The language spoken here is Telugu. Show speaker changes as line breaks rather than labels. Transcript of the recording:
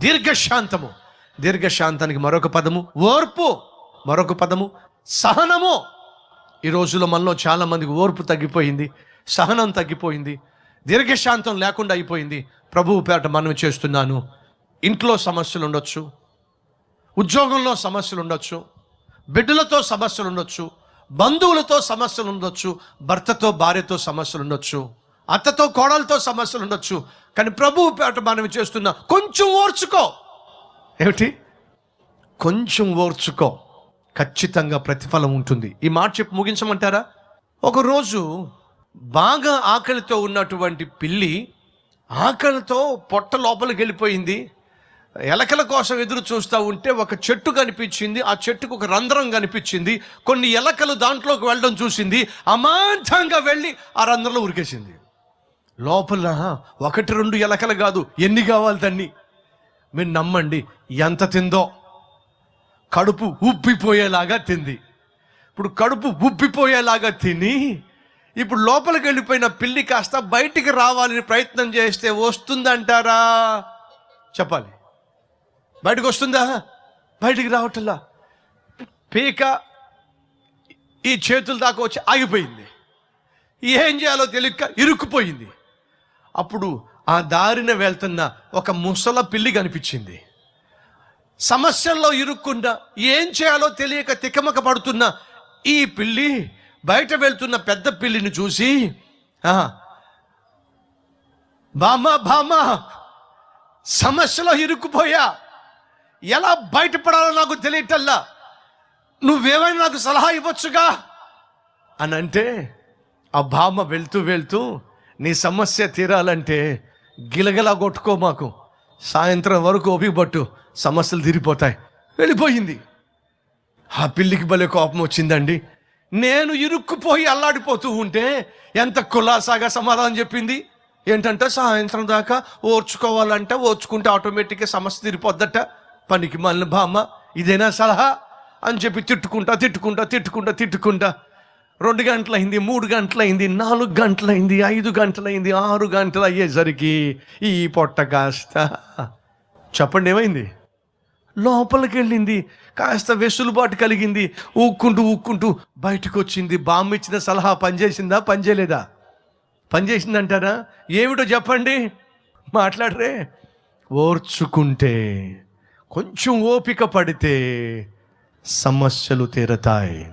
దీర్ఘశాంతము. దీర్ఘశాంతానికి మరొక పదము ఓర్పు. మరొక పదము సహనము. ఈ రోజుల్లో మనలో చాలామందికి ఓర్పు తగ్గిపోయింది సహనం తగ్గిపోయింది దీర్ఘశాంతం లేకుండా అయిపోయింది. ప్రభువు పేట మనం చేస్తున్నాను. ఇంట్లో సమస్యలు ఉండొచ్చు ఉద్యోగంలో సమస్యలు ఉండొచ్చు బిడ్డలతో సమస్యలు ఉండొచ్చు బంధువులతో సమస్యలు ఉండొచ్చు భర్తతో భార్యతో సమస్యలు ఉండొచ్చు. అత్తతో కోడలతో సమస్యలు ఉండొచ్చు. కానీ ప్రభువు పేట మనం చేస్తున్న కొంచెం ఓర్చుకో. ఏమిటి? కొంచెం ఓర్చుకో. ఖచ్చితంగా ప్రతిఫలం ఉంటుంది. ఈ మాట చెప్పి ముగించమంటారా? ఒకరోజు బాగా ఆకలితో ఉన్నటువంటి పిల్లి ఆకలితో పొట్ట లోపలికి వెళ్ళిపోయింది. ఎలకల కోసం ఎదురు చూస్తూ ఉంటే ఒక చెట్టు కనిపించింది. ఆ చెట్టుకు ఒక రంధ్రం కనిపించింది. కొన్ని ఎలకలు దాంట్లోకి వెళ్ళడం చూసింది. అమాంతంగా వెళ్ళి ఆ రంధ్రంలో ఉరికేసింది. లోపల ఒకటి రెండు ఎలకలు కాదు. ఎన్ని కావాలి దాన్ని? మీరు నమ్మండి ఎంత తిందో. కడుపు ఉబ్బిపోయేలాగా తింది. ఇప్పుడు కడుపు ఉబ్బిపోయేలాగా తిని ఇప్పుడు లోపలికి వెళ్ళిపోయిన పిల్లి కాస్త బయటికి రావాలని ప్రయత్నం చేస్తే వస్తుందంటారా? చెప్పాలి. బయటకు వస్తుందా? బయటికి రావట్లా. పీక ఈ చేతుల దాకా వచ్చి ఆగిపోయింది. ఏం చేయాలో తెలియక ఇరుక్కుపోయింది. అప్పుడు ఆ దారిన వెళ్తున్న ఒక ముసల పిల్లి కనిపించింది. సమస్యల్లో ఇరుక్కుండా ఏం చేయాలో తెలియక తికమక పడుతున్న ఈ పిల్లి బయట వెళ్తున్న పెద్ద పిల్లిని చూసి బామ్మ బామ్మ సమస్యలో ఇరుక్కుపోయా. ఎలా బయటపడాలో నాకు తెలియటల్లా. నువ్వేమైనా నాకు సలహా ఇవ్వచ్చుగా? అని అంటే ఆ బామ్మ వెళ్తూ వెళ్తూ నీ సమస్య తీరాలంటే గిలగిలా కొట్టుకో మాకు. సాయంత్రం వరకు ఓపిక సమస్యలు తీరిపోతాయి. వెళ్ళిపోయింది. ఆ పిల్లికి భలే కోపం వచ్చిందండి. నేను ఇరుక్కుపోయి అల్లాడిపోతూ ఉంటే ఎంత కులాసాగా సమాధానం చెప్పింది? ఏంటంటే సాయంత్రం దాకా ఓర్చుకోవాలంట ఓర్చుకుంటే ఆటోమేటిక్గా సమస్య తీరిపోద్దట. పనికి మళ్ళీ బామ్మ ఇదేనా సలహా? అని చెప్పి తిట్టుకుంటా తిట్టుకుంటా తిట్టుకుంటా తిట్టుకుంటా. రెండు గంటలైంది మూడు గంటలైంది నాలుగు గంటలైంది ఐదు గంటలైంది ఆరు గంటలు అయ్యేసరికి ఈ పొట్ట కాస్త చెప్పండి ఏమైంది? లోపలికి వెళ్ళింది కాస్త వెసులుబాటు కలిగింది ఊక్కుంటూ ఊక్కుంటూ బయటకు వచ్చింది బామ్మ ఇచ్చిన సలహా పనిచేసిందా పనిచేయలేదా? పనిచేసిందంటారా? ఏమిటో చెప్పండి. మాట్లాడరే. ఓర్చుకుంటే కొంచెం ఓపిక పడితే సమస్యలు తీరతాయి.